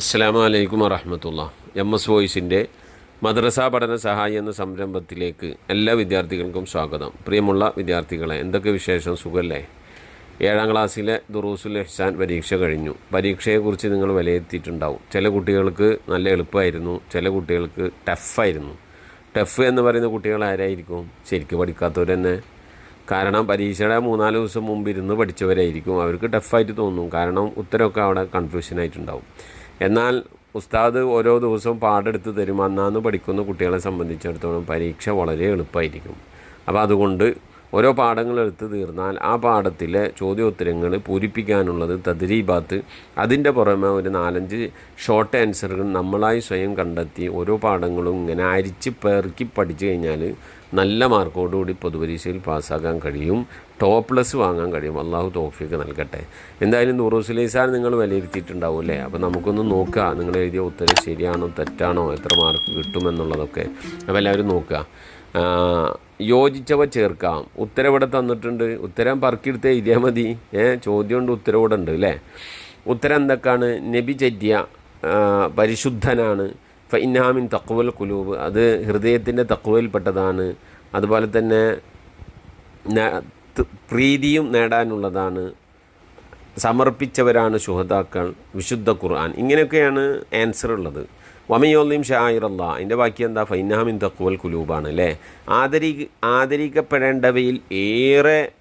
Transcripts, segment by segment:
അസ്സാം വലൈക്കും വറഹമത്തുള്ള. എം എസ് വോയിസിന്റെ മദ്രസ പഠന സഹായി എന്ന സംരംഭത്തിലേക്ക് എല്ലാ വിദ്യാർത്ഥികൾക്കും സ്വാഗതം. പ്രിയമുള്ള വിദ്യാർത്ഥികളെ എന്തൊക്കെ വിശേഷം? സുഖല്ലേ? ഏഴാം ക്ലാസ്സിലെ ദുറൂസുൽ എഹ്സാൻ പരീക്ഷ കഴിഞ്ഞു. പരീക്ഷയെക്കുറിച്ച് നിങ്ങൾ വിലയിരുത്തിയിട്ടുണ്ടാവും. ചില കുട്ടികൾക്ക് നല്ല എളുപ്പമായിരുന്നു ചില കുട്ടികൾക്ക് ടഫായിരുന്നു. ടഫ് എന്ന് പറയുന്ന കുട്ടികൾ ആരായിരിക്കും? ശരിക്കും പഠിക്കാത്തവർ തന്നെ കാരണം പരീക്ഷയുടെ മൂന്നാൽ ദിവസം മുമ്പ് ഇരുന്ന് പഠിച്ചവരായിരിക്കും. അവർക്ക് ടഫായിട്ട് തോന്നും. കാരണം ഉത്തരമൊക്കെ അവിടെ കൺഫ്യൂഷനായിട്ടുണ്ടാവും എന്നാൽ ഉസ്താദ് ഓരോ ദിവസവും പാടെടുത്ത് തരും. അന്നാന്ന് പഠിക്കുന്ന കുട്ടികളെ സംബന്ധിച്ചിടത്തോളം പരീക്ഷ വളരെ എളുപ്പമായിരിക്കും അപ്പോൾ അതുകൊണ്ട് ഓരോ പാഠങ്ങൾ എടുത്ത് തീർന്നാൽ ആ പാഠത്തിലെ ചോദ്യോത്തരങ്ങൾ പൂരിപ്പിക്കാനുള്ളത് തദ്രീബാത്ത്. അതിന്റെ പുറമെ ഒരു നാലഞ്ച് ഷോർട്ട് ആൻസറുകൾ നമ്മളായി സ്വയം കണ്ടെത്തി ഓരോ പാഠങ്ങളും ഇങ്ങനെ അരിച്ച് പെറുക്കി പഠിച്ചു കഴിഞ്ഞാൽ നല്ല മാർക്കോടുകൂടി പൊതുപരീക്ഷയിൽ പാസ്സാക്കാൻ കഴിയും. ടോപ്പ് പ്ലസ് വാങ്ങാൻ കഴിയും. അള്ളാഹു തോഫിക്ക് നൽകട്ടെ. എന്തായാലും നൂറുസുലൈസാർ നിങ്ങൾ വിലയിരുത്തിയിട്ടുണ്ടാവും അല്ലേ? അപ്പോൾ നമുക്കൊന്ന് നോക്കുക നിങ്ങൾ എഴുതിയ ഉത്തരം ശരിയാണോ തെറ്റാണോ എത്ര മാർക്ക് കിട്ടുമെന്നുള്ളതൊക്കെ. അപ്പോൾ എല്ലാവരും നോക്കുക യോജിച്ചവ ചേർക്കാം. ഉത്തരം ഇവിടെ തന്നിട്ടുണ്ട്. ഉത്തരം പറക്കിയെടുത്ത് എഴുതിയാൽ മതി. ഏ ചോദ്യമുണ്ട് ഉത്തരം ഇവിടെ ഉണ്ട് അല്ലേ ഉത്തരം എന്തൊക്കെയാണ് നബിചര്യ ആ, പരിശുദ്ധനാണ് ഫൈനാമിൻ തക്കുവൽ കുലൂബ് അത് ഹൃദയത്തിന്റെ തക്കുവയിൽപ്പെട്ടതാണ് അതുപോലെ തന്നെ പ്രീതിയും നേടാനുള്ളതാണ്. സമർപ്പിച്ചവരാണ് ശുഹതാക്കൾ വിശുദ്ധ ഖുർആൻ. ഇങ്ങനെയൊക്കെയാണ് ആൻസർ ഉള്ളത് വമയോലിം ഷായിറല്ല അതിന്റെ ബാക്കി എന്താ? ഫൈനാമിൻ തക്കുവൽ കുലൂബാണ് അല്ലേ? ആദരി ആദരിക്കപ്പെടേണ്ടവയിൽ ഏറെ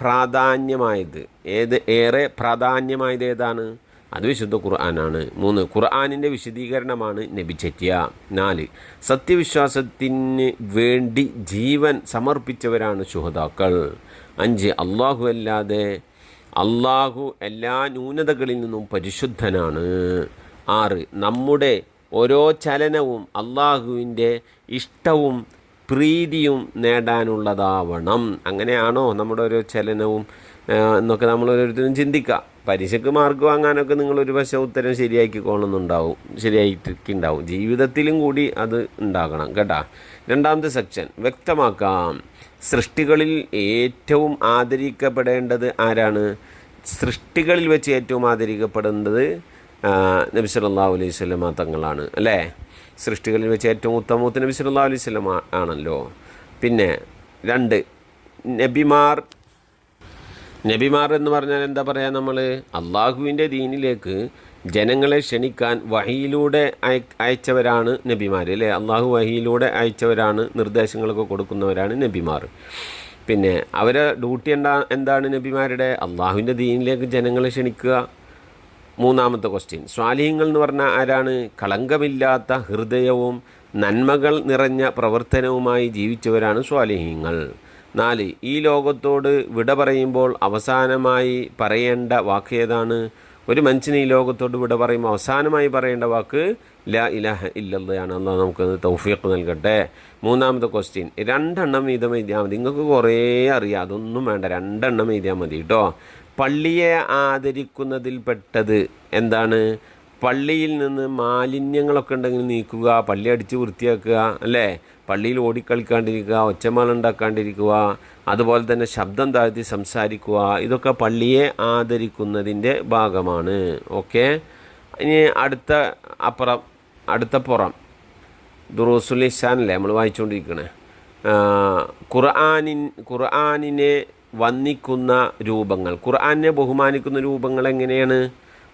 പ്രാധാന്യമായത് ഏത് ഏറെ പ്രാധാന്യമായത് ഏതാണ്? അത് വിശുദ്ധ ഖുർആനാണ്. മൂന്ന് ഖുർആാനിന്റെ വിശദീകരണമാണ് നബിച്ചറ്റ്യ നാല് സത്യവിശ്വാസത്തിന് വേണ്ടി ജീവൻ സമർപ്പിച്ചവരാണ് ശുഹതാക്കൾ അഞ്ച് അള്ളാഹു അല്ലാതെ അള്ളാഹു എല്ലാ ന്യൂനതകളിൽ നിന്നും പരിശുദ്ധനാണ്. ആറ് നമ്മുടെ ഓരോ ചലനവും അള്ളാഹുവിന്റെ ഇഷ്ടവും പ്രീതിയും നേടാനുള്ളതാവണം. അങ്ങനെയാണോ നമ്മുടെ ഓരോ ചലനവും? എന്നൊക്കെ നമ്മൾ ഓരോരുത്തരും ചിന്തിക്കുക. പരീക്ഷയ്ക്ക് മാർക്ക് വാങ്ങാനൊക്കെ നിങ്ങൾ ഒരു പക്ഷേ ഉത്തരം ശരിയാക്കിക്കോളുന്നുണ്ടാവും ശരിയായിട്ടുണ്ടാവും ജീവിതത്തിലും കൂടി അത് ഉണ്ടാകണം കേട്ടാ. രണ്ടാമത്തെ സെക്ഷൻ വ്യക്തമാക്കാം. സൃഷ്ടികളിൽ ഏറ്റവും ആദരിക്കപ്പെടേണ്ടത് ആരാണ്? സൃഷ്ടികളിൽ വെച്ച് ഏറ്റവും ആദരിക്കപ്പെടുന്നത് നബി സല്ലല്ലാഹു അലൈഹി സ്വലമ തങ്ങളാണ് അല്ലേ? സൃഷ്ടികളിൽ വെച്ച് ഏറ്റവും ഉത്തമൂത്ത് നബി സല്ലല്ലാഹു അലൈഹി സ്വലമ ആണല്ലോ. പിന്നെ രണ്ട് നബിമാർ. നബിമാർ എന്ന് പറഞ്ഞാൽ എന്താ പറയുക നമ്മൾ അള്ളാഹുവിന്റെ ദീനിലേക്ക് ജനങ്ങളെ ക്ഷണിക്കാൻ വഹിയിലൂടെ അയ അയച്ചവരാണ് നബിമാർ അല്ലേ? അള്ളാഹു വഹിയിലൂടെ അയച്ചവരാണ് നിർദ്ദേശങ്ങളൊക്കെ കൊടുക്കുന്നവരാണ് നബിമാർ. പിന്നെ അവരെ ഡ്യൂട്ടി എന്താ എന്താണ് നബിമാരുടെ? അള്ളാഹുവിന്റെ ദീനിലേക്ക് ജനങ്ങളെ ക്ഷണിക്കുക. മൂന്നാമത്തെ ക്വസ്റ്റ്യൻ സ്വാലിഹ്യങ്ങൾ എന്ന് പറഞ്ഞാൽ ആരാണ്? കളങ്കമില്ലാത്ത ഹൃദയവും നന്മകൾ നിറഞ്ഞ പ്രവർത്തനവുമായി ജീവിച്ചവരാണ് സ്വാലിഹ്യങ്ങൾ. നാല് ഈ ലോകത്തോട് വിട പറയുമ്പോൾ അവസാനമായി പറയേണ്ട വാക്ക് ഏതാണ്? ഒരു മനുഷ്യന് ഈ ലോകത്തോട് വിട പറയുമ്പോൾ അവസാനമായി പറയേണ്ട വാക്ക് ല ഇലഹ ഇല്ലാണ് എന്നാൽ നമുക്ക് തൗഫീഖ് നൽകട്ടെ. മൂന്നാമത്തെ ക്വസ്റ്റ്യൻ രണ്ടെണ്ണം വീതം എഴുതിയാൽ മതി. നിങ്ങൾക്ക് കുറേ അറിയാം. അതൊന്നും വേണ്ട. രണ്ടെണ്ണം എഴുതിയാൽ മതി കേട്ടോ. പള്ളിയെ ആദരിക്കുന്നതിൽ പെട്ടത് എന്താണ്? പള്ളിയിൽ നിന്ന് മാലിന്യങ്ങളൊക്കെ ഉണ്ടെങ്കിൽ നീക്കുക പള്ളി അടിച്ച് വൃത്തിയാക്കുക അല്ലേ? പള്ളിയിൽ ഓടിക്കളിക്കാണ്ടിരിക്കുക ഒച്ചമാല ഉണ്ടാക്കാണ്ടിരിക്കുക അതുപോലെ തന്നെ ശബ്ദം താഴ്ത്തി സംസാരിക്കുക ഇതൊക്കെ പള്ളിയെ ആദരിക്കുന്നതിന്റെ ഭാഗമാണ്. ഓക്കെ? ഇനി അടുത്ത അപ്പുറം അടുത്ത പുറം. ദുറൂസുൽ ഇസാനല്ലേ നമ്മൾ വായിച്ചുകൊണ്ടിരിക്കണേ? ഖുർആാനിൻ ഖുർആാനിനെ വന്ദിക്കുന്ന രൂപങ്ങൾ. ഖുർആാനെ ബഹുമാനിക്കുന്ന രൂപങ്ങൾ എങ്ങനെയാണ്?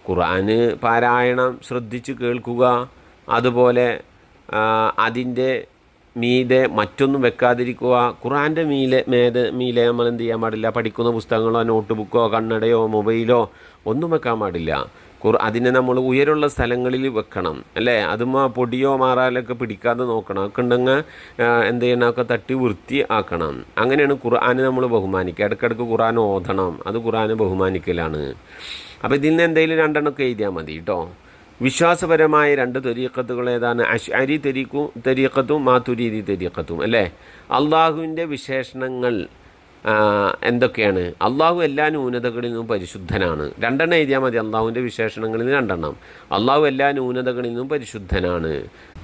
ഖുർആന് പാരായണം ശ്രദ്ധിച്ച് കേൾക്കുക അതുപോലെ അതിന്റെ മീതെ മറ്റൊന്നും വെക്കാതിരിക്കുക. ഖുറാന്റെ മീലെ മേത് മീലെ നമ്മൾ എന്ത് ചെയ്യാൻ പാടില്ല? പഠിക്കുന്ന പുസ്തകങ്ങളോ നോട്ട് ബുക്കോ കണ്ണടയോ മൊബൈലോ ഒന്നും വെക്കാൻ പാടില്ല. അതിനെ നമ്മൾ ഉയരമുള്ള സ്ഥലങ്ങളിൽ വെക്കണം അല്ലേ? അതും പൊടിയോ മാറാലൊക്കെ പിടിക്കാതെ നോക്കണം. ഒക്കെ ഉണ്ടെങ്കിൽ എന്ത് ചെയ്യണം? ഒക്കെ തട്ടി വൃത്തി ആക്കണം അങ്ങനെയാണ് ഖുർആനെ നമ്മൾ ബഹുമാനിക്കുക. ഇടയ്ക്കിടയ്ക്ക് ഖുർആൻ ഓതണം. അത് ഖുർആനെ ബഹുമാനിക്കലാണ്. അപ്പോൾ ഇതിൽ നിന്ന് എന്തെങ്കിലും രണ്ടെണ്ണമൊക്കെ എഴുതിയാൽ മതി കേട്ടോ. വിശ്വാസപരമായ രണ്ട് തെരീക്കത്തുകൾ ഏതാണ്? അരി തെരീക്കും തെരീക്കത്തും മാതുരീതി തെരീക്കത്തും അല്ലേ? അള്ളാഹുവിന്റെ വിശേഷണങ്ങൾ എന്തൊക്കെയാണ്? അള്ളാഹു എല്ലാ ന്യൂനതകളിൽ നിന്നും പരിശുദ്ധനാണ്. രണ്ടെണ്ണം എഴുതിയാൽ മതി. അള്ളാഹുവിന്റെ വിശേഷണങ്ങളിൽ രണ്ടെണ്ണം. അള്ളാഹു എല്ലാ ന്യൂനതകളിൽ നിന്നും പരിശുദ്ധനാണ്.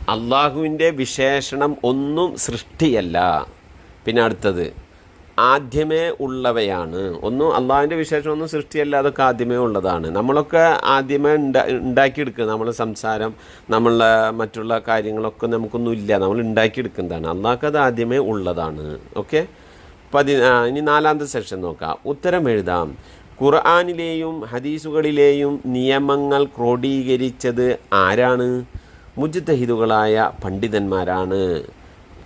അള്ളാഹുവിന്റെ വിശേഷണം ഒന്നും സൃഷ്ടിയല്ല. പിന്നെ അടുത്തത് ആദ്യമേ ഉള്ളവയാണ്. ഒന്നും അള്ളാഹുവിന്റെ വിശേഷം ഒന്നും സൃഷ്ടിയല്ല. അതൊക്കെ ആദ്യമേ ഉള്ളതാണ്. നമ്മളൊക്കെ ആദ്യമേ ഉണ്ടാ ഉണ്ടാക്കിയെടുക്കുക നമ്മളെ സംസാരം നമ്മളെ മറ്റുള്ള കാര്യങ്ങളൊക്കെ നമുക്കൊന്നും ഇല്ല. നമ്മൾ ഉണ്ടാക്കിയെടുക്കുന്നതാണ്. അള്ളാഹ്ക്ക് അത് ആദ്യമേ ഉള്ളതാണ്. ഓക്കെ? പതി ഇനി നാലാമത്തെ സെക്ഷൻ നോക്കാം. ഉത്തരം എഴുതാം. ഖുർആാനിലെയും ഹദീസുകളിലെയും നിയമങ്ങൾ ക്രോഡീകരിച്ചത് ആരാണ്? മുജ്തഹിദുകളായ പണ്ഡിതന്മാരാണ്.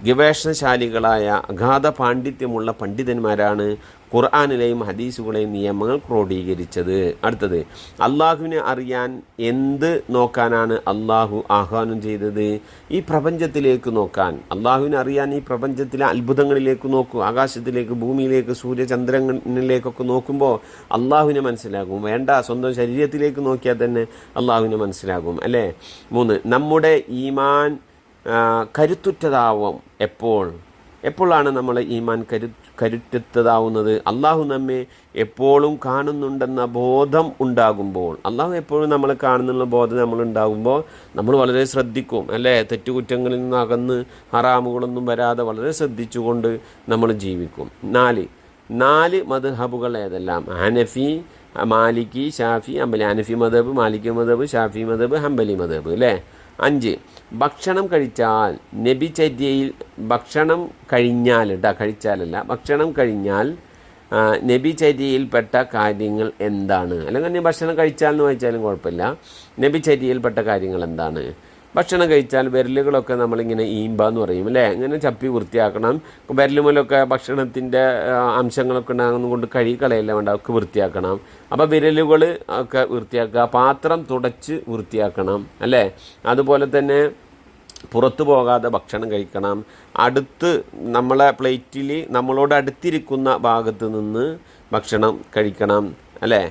ഗവേഷണശാലികളായ അഗാധ പാണ്ഡിത്യമുള്ള പണ്ഡിതന്മാരാണ്. ഖുർആാനിലെയും ഹദീസുകളെയും നിയമങ്ങൾ ക്രോഡീകരിച്ചത്. അടുത്തത് അള്ളാഹുവിനെ അറിയാൻ എന്ത് നോക്കാനാണ് അള്ളാഹു ആഹ്വാനം ചെയ്തത്? ഈ പ്രപഞ്ചത്തിലേക്ക് നോക്കാൻ. അള്ളാഹുവിനെ അറിയാൻ ഈ പ്രപഞ്ചത്തിലെ അത്ഭുതങ്ങളിലേക്ക് നോക്കൂ. ആകാശത്തിലേക്ക് ഭൂമിയിലേക്ക് സൂര്യചന്ദ്രനിലേക്കൊക്കെ നോക്കുമ്പോൾ അള്ളാഹുവിനെ മനസ്സിലാകും. വേണ്ട സ്വന്തം ശരീരത്തിലേക്ക് നോക്കിയാൽ തന്നെ അള്ളാഹുവിനെ മനസ്സിലാകും അല്ലേ? മൂന്ന് നമ്മുടെ ഈമാൻ കരുത്തുറ്റതാവും എപ്പോൾ? എപ്പോഴാണ് നമ്മൾ ഈമാൻ കരു കരുത്തുറ്റതാവുന്നത് അള്ളാഹു നമ്മെ എപ്പോഴും കാണുന്നുണ്ടെന്ന ബോധം ഉണ്ടാകുമ്പോൾ അള്ളാഹു എപ്പോഴും നമ്മളെ കാണുന്നുള്ള ബോധം നമ്മൾ ഉണ്ടാകുമ്പോൾ നമ്മൾ വളരെ ശ്രദ്ധിക്കും അല്ലേ? തെറ്റുകുറ്റങ്ങളിൽ നിന്ന് അകന്ന് ഹറാമുകളൊന്നും വരാതെ വളരെ ശ്രദ്ധിച്ചുകൊണ്ട് നമ്മൾ ജീവിക്കും. നാല് നാല് മദ്ഹബുകൾ ഏതെല്ലാം? ഹനഫി മാലിക്കി ഷാഫി അമ്പലി ഹനഫി മദബ് മാലിക്കി മദബ് ഷാഫി മദബ് ഹംബലി മദബ് അല്ലേ? അഞ്ച്. ഭക്ഷണം കഴിച്ചാൽ നബിചര്യയിൽ ഭക്ഷണം കഴിഞ്ഞാൽ കേട്ടോ കഴിച്ചാലല്ല ഭക്ഷണം കഴിഞ്ഞാൽ നബിചര്യയിൽപ്പെട്ട കാര്യങ്ങൾ എന്താണ്? അല്ലെങ്കിൽ ഭക്ഷണം കഴിച്ചാൽ എന്ന് വായിച്ചാലും കുഴപ്പമില്ല. നബിചര്യയിൽപ്പെട്ട കാര്യങ്ങൾ എന്താണ്? ഭക്ഷണം കഴിച്ചാൽ വിരലുകളൊക്കെ നമ്മളിങ്ങനെ ഈമ്പ എന്ന് പറയും അല്ലേ? ഇങ്ങനെ ചപ്പി വൃത്തിയാക്കണം. വിരലുമലൊക്കെ ഭക്ഷണത്തിന്റെ അംശങ്ങളൊക്കെ ഉണ്ടാകുന്നത് കൊണ്ട് കഴുകി കളയല്ല വേണ്ട ഒക്കെ വൃത്തിയാക്കണം. അപ്പോൾ വിരലുകൾ ഒക്കെ വൃത്തിയാക്കുക പാത്രം തുടച്ച് വൃത്തിയാക്കണം അല്ലേ? അതുപോലെ തന്നെ പുറത്തു പോകാതെ ഭക്ഷണം കഴിക്കണം. അടുത്ത് നമ്മളെ പ്ലേറ്റിൽ നമ്മളോട് അടുത്തിരിക്കുന്ന ഭാഗത്ത് നിന്ന് ഭക്ഷണം കഴിക്കണം അല്ലേ?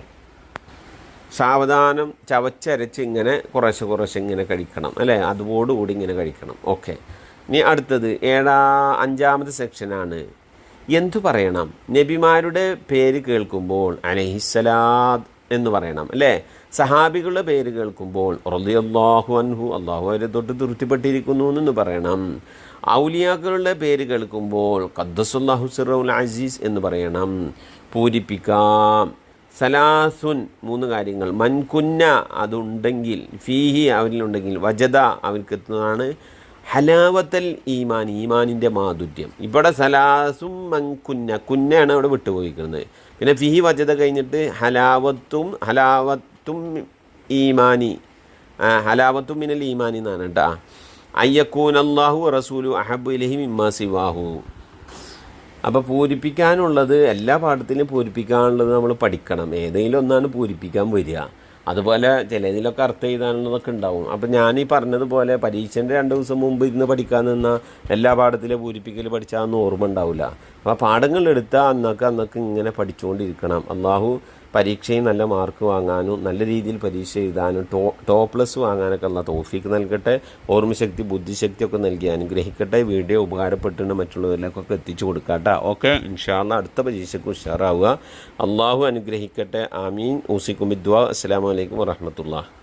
സാവധാനം ചവച്ചരച്ച് ഇങ്ങനെ കുറേശ്ശെ കുറേശ്ശെ ഇങ്ങനെ കഴിക്കണം അല്ലേ? അതോടുകൂടി ഇങ്ങനെ കഴിക്കണം. ഓക്കെ ഇനി അടുത്തത് ഏഴാ അഞ്ചാമത്തെ സെക്ഷനാണ് എന്തു പറയണം? നബിമാരുടെ പേര് കേൾക്കുമ്പോൾ അലഹിസലാദ് എന്ന് പറയണം അല്ലേ? സഹാബികളുടെ പേര് കേൾക്കുമ്പോൾ റളിയല്ലാഹു അൻഹു അള്ളാഹു അവരെ തൊട്ട് തൃപ്തിപ്പെട്ടിരിക്കുന്നു എന്ന് പറയണം. ഔലിയാക്കളുടെ പേര് കേൾക്കുമ്പോൾ ഖദ്ദസുല്ലാഹു സിറൗൽ അസീസ് എന്ന് പറയണം. പൂരിപ്പിക്കാം. സലാസുൻ മൂന്ന് കാര്യങ്ങൾ. മൻകുന്ന അതുണ്ടെങ്കിൽ ഫീഹി അവനിലുണ്ടെങ്കിൽ വജദ അവർക്ക് എത്തുന്നതാണ് ഹലാവത്തൽ ഈമാൻ ഈമാനിന്റെ മാധുര്യം. ഇവിടെ സലാസും മൻകുന്ന കുന്നയാണ് അവിടെ വിട്ടുപോയിക്കുന്നത് പിന്നെ ഫിഹി വജത കഴിഞ്ഞിട്ട് ഹലാവത്തും ഹലാവത്തും ഈമാനി ഹലാവത്തും മിനൽ ഈമാനി എന്നാണ് കേട്ടോ. അയ്യക്കൂൻ അള്ളാഹു റസൂലു അഹബ് ഇലഹിം ഇമ്മാ സിവാഹു. അപ്പോൾ പൂരിപ്പിക്കാനുള്ളത് എല്ലാ പാഠത്തിനും പൂരിപ്പിക്കാനുള്ളത് നമ്മൾ പഠിക്കണം. ഏതെങ്കിലും ഒന്നാണ് പൂരിപ്പിക്കാൻ വരിക. അതുപോലെ ചിലതിലൊക്കെ അർത്ഥം എഴുതാനുള്ളതൊക്കെ ഉണ്ടാവും. അപ്പോൾ ഞാൻ ഈ പറഞ്ഞതുപോലെ പരീക്ഷന്റെ രണ്ട് ദിവസം മുമ്പ് ഇരുന്ന് പഠിക്കാൻ നിന്ന എല്ലാ പാഠത്തിലെ പൂരിപ്പിക്കൽ പഠിച്ചാൽ ഒന്നും ഓർമ്മ ഉണ്ടാവില്ല അപ്പോൾ പാഠങ്ങൾ എടുത്താൽ അന്നൊക്കെ അന്നൊക്കെ ഇങ്ങനെ പഠിച്ചുകൊണ്ടിരിക്കണം അള്ളാഹു പരീക്ഷയിൽ നല്ല മാർക്ക് വാങ്ങാനും നല്ല രീതിയിൽ പരീക്ഷ എഴുതാനും ടോ ടോപ്പ് പ്ലസ് വാങ്ങാനൊക്കെ ഉള്ള തോഫിക്ക് നൽകട്ടെ ഓർമ്മശക്തി ബുദ്ധിശക്തി ഒക്കെ നൽകി അനുഗ്രഹിക്കട്ടെ വീഡിയോ ഉപകാരപ്പെട്ടിട്ടുണ്ട് മറ്റുള്ളവരിലേക്കൊക്കെ എത്തിച്ചു കൊടുക്കാട്ടെ. ഓക്കെ ഇൻഷാല്ല അടുത്ത പരീക്ഷയ്ക്ക് ഉഷാറാവുക. അള്ളാഹു അനുഗ്രഹിക്കട്ടെ. ആമീൻ. ഊസിക്കും വിദ്വാ അസ്സാം വലൈക്കും വറഹമത്തുള്ള